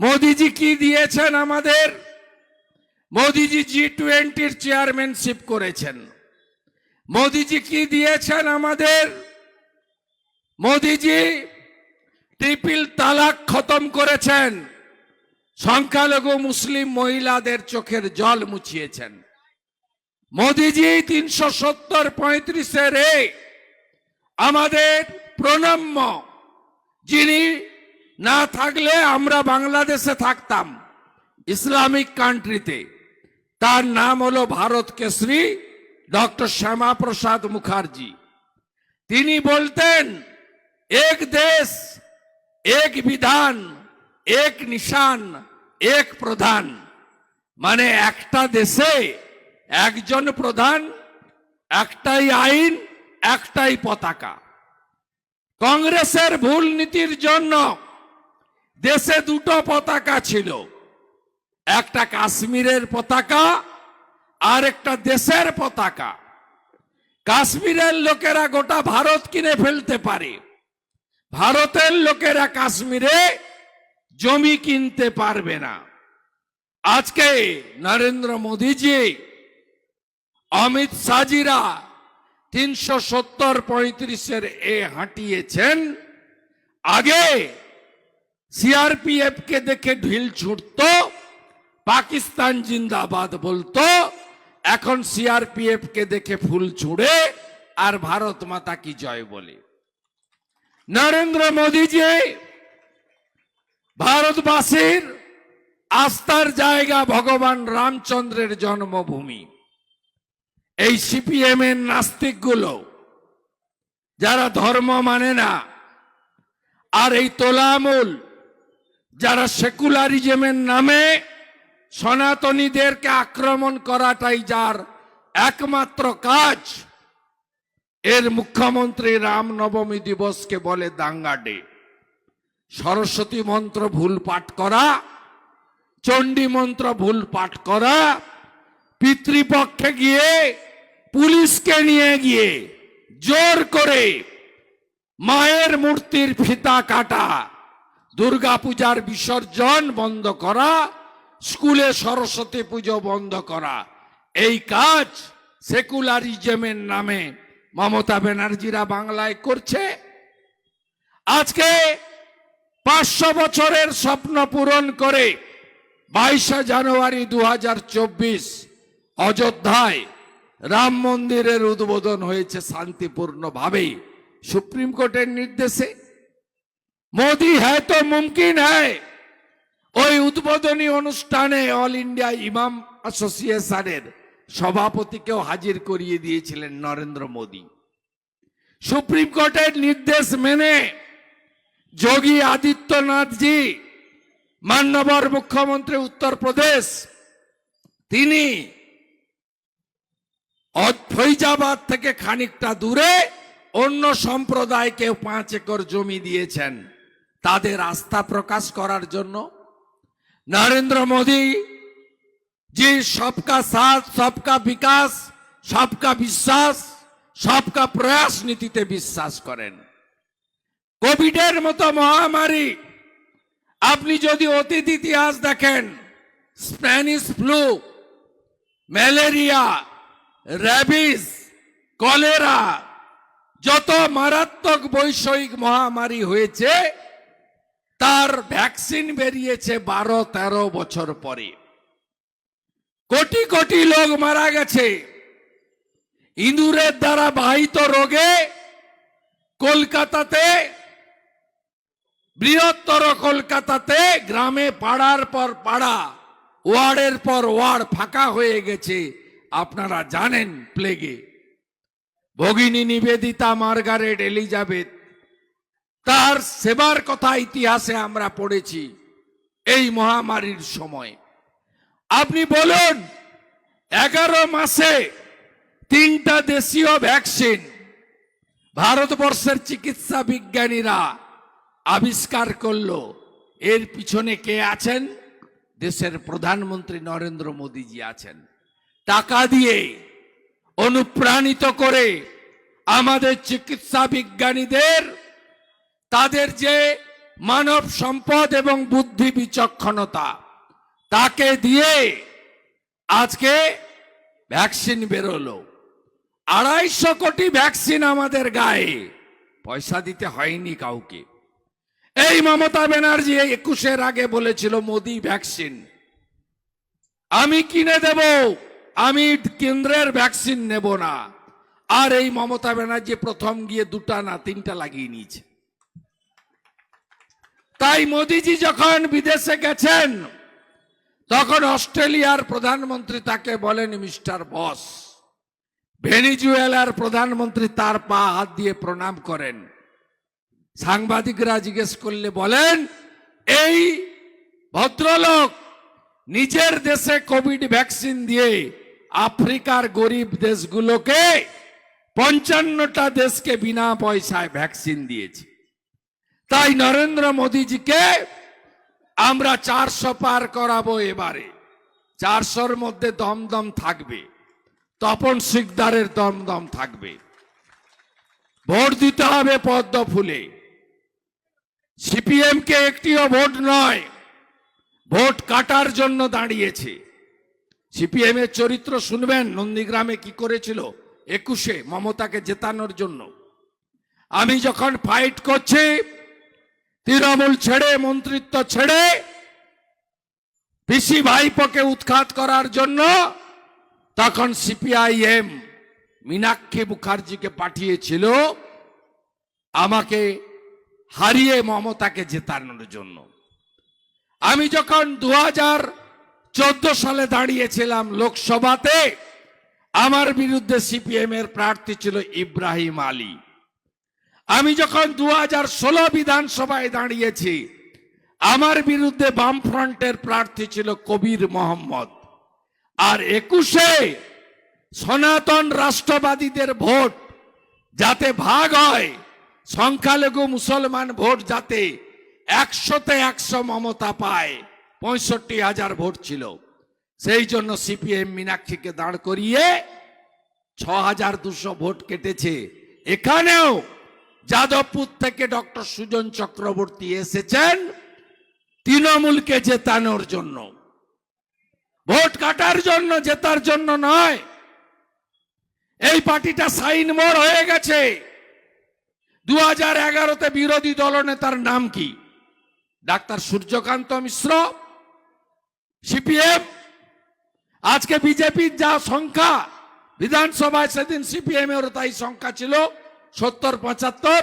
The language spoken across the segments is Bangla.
মোদিজি কি দিয়েছেন আমাদের? মোদিজি জি টোয়েন্টির চেয়ারম্যানশিপ করেছেন। মোদিজি কি দিয়েছেন আমাদের? মোদিজি ট্রিপল তালাক খতম করেছেন। সংখ্যালঘু মুসলিম মহিলাদের চোখের জল মুছিয়েছেন। মোদিজি তিনশো সত্তর পঁয়ত্রিশের আমাদের প্রণম্য যিনি না থাকলে আমরা বাংলাদেশে থাকতাম, ইসলামিক কান্ট্রিতে। তার নাম হলো ভারত কেশরী, ডক্টর শ্যামা প্রসাদ মুখার্জি। তিনি বলতেন, এক দেশ, এক বিধান, এক নিশান, এক প্রধান। মানে একটা দেশে একজন প্রধান, একটাই আইন, একটাই পতাকা। কংগ্রেসের ভুল নীতির জন্য দেশে দুটো পতাকা ছিল। একটা কাশ্মীরের পতাকা আর একটা দেশের পতাকা। কাশ্মীরের লোকেরা গোটা ভারত কিনে ফেলতে পারে। ভারতের লোকেরা কাশ্মীরে জমি কিনতে পারবে না। আজকে নরেন্দ্র মোদীজি, অমিত শাহজিরা তিনশো সত্তর পঁয়ত্রিশের এ হাঁটিয়েছেন। আগে সিআরপিএফ কে দেখে ঢিল ছুটত, পাকিস্তান জিন্দাবাদ বলতো, এখন সিআরপিএফ কে দেখে ফুল ছুড়ে, আর ভারত মাতা কি জয় বলে। নরেন্দ্র মোদীজি, ভারতবাসীর আস্থার জায়গা ভগবান রামচন্দ্রের জন্মভূমি। এই সিপিএম এর নাস্তিকগুলো, যারা ধর্ম মানে না, আর এই তোলামূল যারা সেকুলারিজমের নামে সনাতনীদেরকে আক্রমণ করাটাই যার একমাত্র কাজ, এর মুখ্যমন্ত্রী রাম নবমী দিবসকে বলে দাঙ্গা ডে। সরস্বতী মন্ত্র ভুল পাঠ করা, চণ্ডী মন্ত্র ভুল পাঠ করা, পিতৃপক্ষে গিয়ে পুলিশকে নিয়ে গিয়ে জোর করে মায়ের মূর্তির ফিতা কাটা দুর্গাপূজার বিসর্জন বন্ধ করা, স্কুলে সরস্বতী পুজো বন্ধ করা। এই কাজ সেকুলারিজমের নামে মমতা ব্যানার্জিরা বাংলায় করছে। আজকে পাঁচশো বছরের স্বপ্ন পূরণ করে বাইশে জানুয়ারি দু হাজার চব্বিশ অযোধ্যায় রাম মন্দিরের উদ্বোধন হয়েছে শান্তিপূর্ণভাবে। সুপ্রিম কোর্টের নির্দেশে মোদি হ্যাঁ তো মুমকিন হ্যায় ওই উদ্বোধনী অনুষ্ঠানে অল ইন্ডিয়া ইমাম অ্যাসোসিয়েশনের সভাপতিকেও হাজির করিয়ে দিয়েছিলেন নরেন্দ্র মোদী। সুপ্রিম কোর্টের নির্দেশ মেনে যোগী আদিত্যনাথজি মান্যবর মুখ্যমন্ত্রী উত্তরপ্রদেশ তিনি ফৈজাবাদ থেকে খানিকটা দূরে অন্য সম্প্রদায়কে পাঁচ একর জমি দিয়েছেন। তাদের আস্থা প্রকাশ করার জন্য নরেন্দ্র মোদী যে সবকা সাথ, সবকা বিকাশ, সবকা বিশ্বাস, সবকা প্রয়াস নীতিতে বিশ্বাস করেন। কোভিডের মতো মহামারী, আপনি যদি অতীত ইতিহাস দেখেন, Spanish flu, malaria rabies cholera, যত মারাত্মক বৈষয়িক মহামারী হয়েছে তার ভ্যাকসিন বেরিয়েছে বারো, তেরো বছর পরে। কোটি কোটি লোক মারা গেছে। ইঁদুরের দ্বারা বাহিত রোগে কলকাতাতে, বৃহত্তর কলকাতাতে গ্রামে পাড়ার পর পাড়া, ওয়ার্ডের পর ওয়ার্ড ফাঁকা হয়ে গেছে। আপনারা জানেন প্লেগে। ভগিনী নিবেদিতা মার্গারেট এলিজাবেথ তার সেবার কথা ইতিহাসে আমরা পড়েছি এই মহামারীর সময়। আপনি বলুন, এগারো মাসে তিনটা দেশীয় ভ্যাকসিন ভারতবর্ষের চিকিৎসা বিজ্ঞানীরা আবিষ্কার করল। এর পিছনে কে আছেন? দেশের প্রধানমন্ত্রী নরেন্দ্র মোদীজি আছেন। টাকা দিয়ে অনুপ্রাণিত করে আমাদের চিকিৎসা বিজ্ঞানীদের তাদের যে মানব সম্পদ এবং বুদ্ধি বিচক্ষণতা, তাকে দিয়ে আজকে ভ্যাকসিন বেরোলো। আড়াইশো কোটি ভ্যাকসিন আমাদের গায়ে। পয়সা দিতে হয়নি কাউকে। এই মমতা ব্যানার্জি একুশের আগে বলেছিল, মোদি, ভ্যাকসিন। আমি কিনে দেব, আমি কেন্দ্রের ভ্যাকসিন নেব না। আর এই মমতা ব্যানার্জি প্রথম গিয়ে দুটা না তিনটা লাগিয়ে নিয়েছে। তাই মোদিজি যখন বিদেশে গেছেন, তখন অস্ট্রেলিয়ার প্রধানমন্ত্রী তাকে বলেন, মিস্টার বস, ভেনিজুয়েলার প্রধানমন্ত্রী তার পা হাত দিয়ে প্রণাম করেন। সাংবাদিকরা জিজ্ঞেস করলে বলেন, এই ভদ্রলোক নিজের দেশে কোভিড ভ্যাকসিন দিয়ে আফ্রিকার গরিব দেশগুলোকে পঞ্চান্নটা দেশকে বিনা পয়সায় ভ্যাকসিন দিয়েছে। তাই নরেন্দ্র মোদীজিকে আমরা চারশো পার করাবো এবারে। চারশোর মধ্যে দমদম থাকবে। তপন শিকদারের দমদম থাকবে। ভোট দিতে হবে পদ্ম ফুলে। সিপিএম কে একটিও ভোট নয়, ভোট কাটার জন্য দাঁড়িয়েছে। সিপিএম এর চরিত্র শুনবেন, নন্দীগ্রামে কি করেছিল? একুশে মমতাকে জেতানোর জন্য। আমি যখন ফাইট করছি তৃণমূল ছেড়ে, মন্ত্রিত্ব ছেড়ে, পিসি ভাইপোকে উৎখাত করার জন্য তখন সিপিআইএম মীনাক্ষী মুখার্জিকে পাঠিয়েছিল আমাকে হারিয়ে মমতাকে জেতানোর জন্য। আমি যখন দু হাজার চোদ্দ সালে দাঁড়িয়েছিলাম লোকসভাতে, আমার বিরুদ্ধে সিপিএম এর প্রার্থী ছিল ইব্রাহিম আলী। আমি যখন দু হাজার ষোলো বিধানসভায় দাঁড়িয়েছি, আমার বিরুদ্ধে বামফ্রন্টের প্রার্থী ছিল কবির মোহাম্মদ। আর একুশে সনাতন রাষ্ট্রবাদীদের ভোট, যাতে ভাগ হয়, সংখ্যালঘু মুসলমান ভোট যাতে একশোতে একশো মমতা পায়, পঁয়ষট্টি হাজার ভোট ছিল। সেই জন্য সিপিএম মীনাক্ষীকে দাঁড় করিয়ে ছ হাজার দুশো ভোট কেটেছে। এখানেও যাদবপুর থেকে ডক্টর সুজন চক্রবর্তী এসেছেন তৃণমূলকে জেতানোর জন্য। ভোট কাটার জন্য, জেতার জন্য নয়। এই পার্টিটা সাইন মোর হয়ে গেছে। দু হাজার এগারোতে বিরোধী দলনেতার নাম কি? Doctor Suryakanta Mishra, CPM. আজকে বিজেপির যা সংখ্যা, বিধানসভায় সেদিন সিপিএম এর তাই সংখ্যা ছিল। সত্তর, পঁচাত্তর,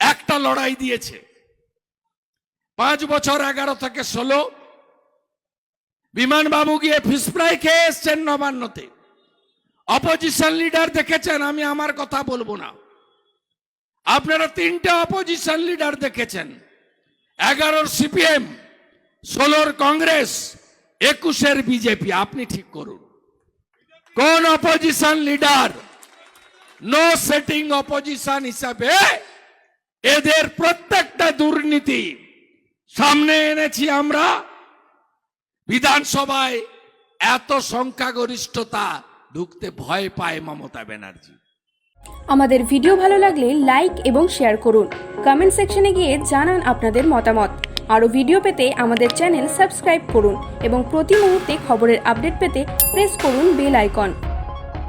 একটা লড়াই দিয়েছে। পাঁচ বছর, এগারো থেকে ষোলো, বিমানবাবু গিয়ে ফিস ফ্রাই খেয়ে এসছেন নবান্নতে। অপোজিশন লিডার দেখেছেন, আমি আমার কথা বলব না। আপনারা তিনটে অপোজিশন লিডার দেখেছেন। এগারোর সিপিএম ষোলোর কংগ্রেস, একুশের বিজেপি আপনি ঠিক করুন। কোন opposition leader no setting opposition হিসাবে এদের প্রত্যেকটা দুর্নীতি সামনে এনেছি আমরা। বিধানসভায় এত সংখ্যাগরিষ্ঠতা ঢুকতে ভয় পায় মমতা ব্যানার্জি। আমাদের ভিডিও ভালো লাগলে লাইক এবং শেয়ার করুন। কমেন্ট সেকশনে গিয়ে জানান আপনাদের মতামত। আরও ভিডিও পেতে আমাদের চ্যানেল সাবস্ক্রাইব করুন এবং প্রতি মুহূর্তে খবরের আপডেট পেতে প্রেস করুন বেল আইকন।